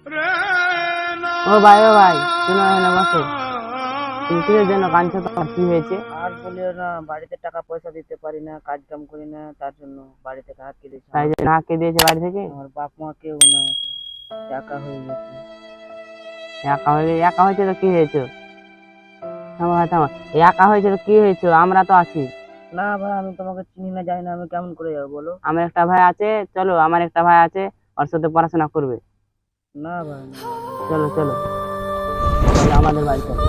ও ভাই ও ভাই শোনো এখানে বসো। তুমি কিসের জন্য কাঁদছো তোমার? কি হয়েছে? আর বলিও না বাড়িতে টাকা পয়সা দিতে পারি না কাজ কাম করি না তার জন্য বাড়ি থেকে হাত কেটেছে তাই জন্য হাঁকে দিয়েছে বাড়ি থেকে? আমার বাপ মা কেউ না একা হয়ে গেছে। একা হয়ে একা হয়েছে তো কি হয়েছে? থামো থামো। একা হয়েছে তো কি হয়েছে? আমরা তো আছি। না ভাই আমি তোমাকে চিনি না জানি না আমি কেমন করে যাব বলো? আমার একটা ভাই আছে চলো আমার একটা ভাই আছে ওর সাথে পড়াশোনা করবে। না ভাই চলো চলো। আমাদের বাড়ি চলো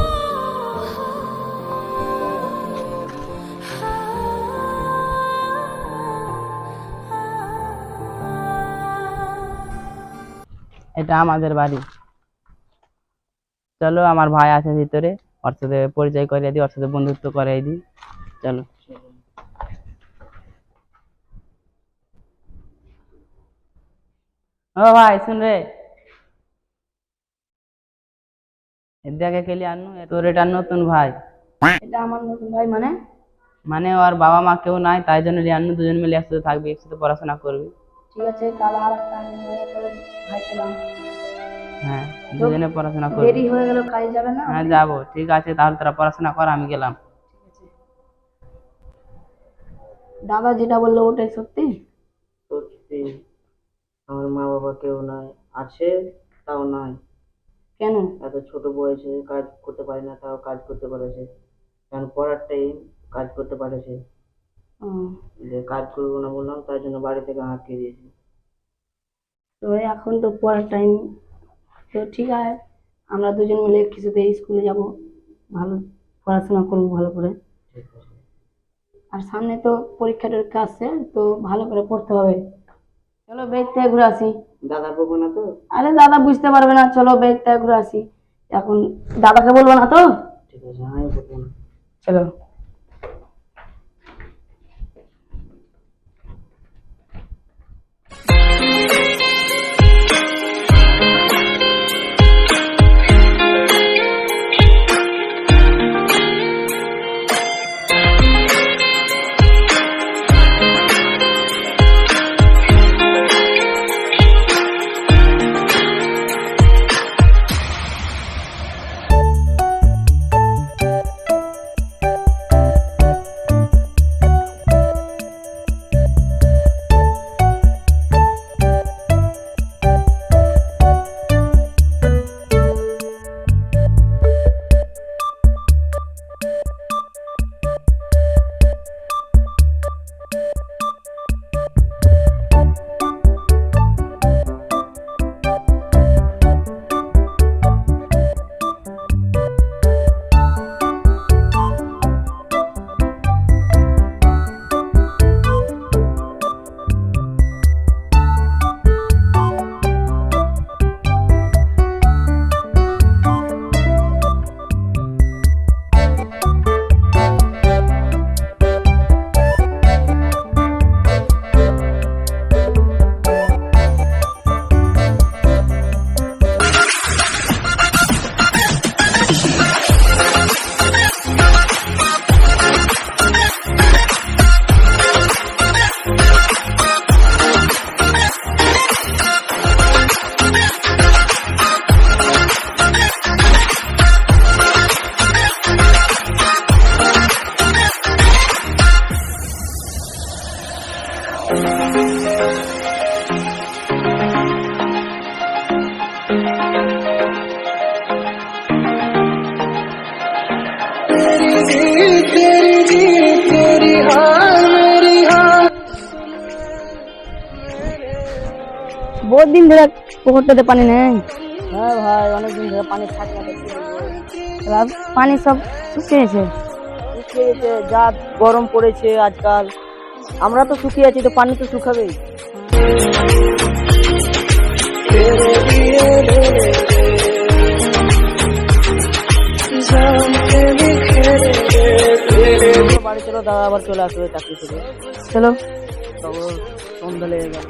এটা আমাদের বাড়ি। চলো, আমার ভাই আছে ভিতরে। ওর সাথে পরিচয় করিয়ে দিই ওর সাথে বন্ধুত্ব করিয়ে দিই। চলো। ও ভাই, শুন রে। এদিকে কেলি আনু তোর এটা নতুন ভাই। এটা আমার নতুন ভাই মানে? মানে ওর বাবা মা কেউ নাই তাই জন্য আনু দুজন মিলে একসাথে থাকবি একসাথে পড়াশোনা করবি। ঠিক আছে কাল আর একটা আমি করে ভাই পেলাম হ্যাঁ দুজনে পড়াশোনা করবি। দেরি হয়ে গেল কাজ যাবে না? হ্যাঁ যাব ঠিক আছে তাহলে তোরা পড়াশোনা কর আমি গেলাম। দাদা যেটা বলল ওটাই সত্যি? সত্যি। আমার মা বাবা কেউ নাই আছে তাও নাই। কেন? এত ছোট বয়সে কাজ করতে পারে না তাও কাজ করতে পারেছে। কারণ পড়ার টাইম কাজ করতে পারেছে। যে কাজ করব না বললাম তার জন্য বাড়ি থেকে আটকে দিয়েছি। তো এখন তো পড়ার টাইম তো ঠিক আছে আমরা দুজন মিলে কিছুতে স্কুলে যাব। ভালো পড়াশোনা করব ভালো করে। আর সামনে তো পরীক্ষা টরীক্ষা আসছে তো ভালো করে পড়তে হবে। চলো বেগ থেকে ঘুরে আসি। দাদা বলব না তো আরে দাদা বুঝতে পারবে না চলো ব্যাগ থেকে ঘুরে আসি। এখন দাদাকে বলব না তো? ঠিক আছে আমি বলব না। চলো। দিন ধরে পুকুরটাতে পানি নেই। হ্যাঁ ভাই অনেকদিন ধরে পানি থাকে না। পানি সব শুকিয়েছে শুকিয়ে গেছে যা গরম পড়েছে আজকাল। আমরা তো শুকিয়ে আছি তো পানি তো শুকাবেই। বাড়ি চলো দাদা আবার চলে আসবে চাকরি থেকে। চলো। তবে সন্ধ্যা লেগে গেল।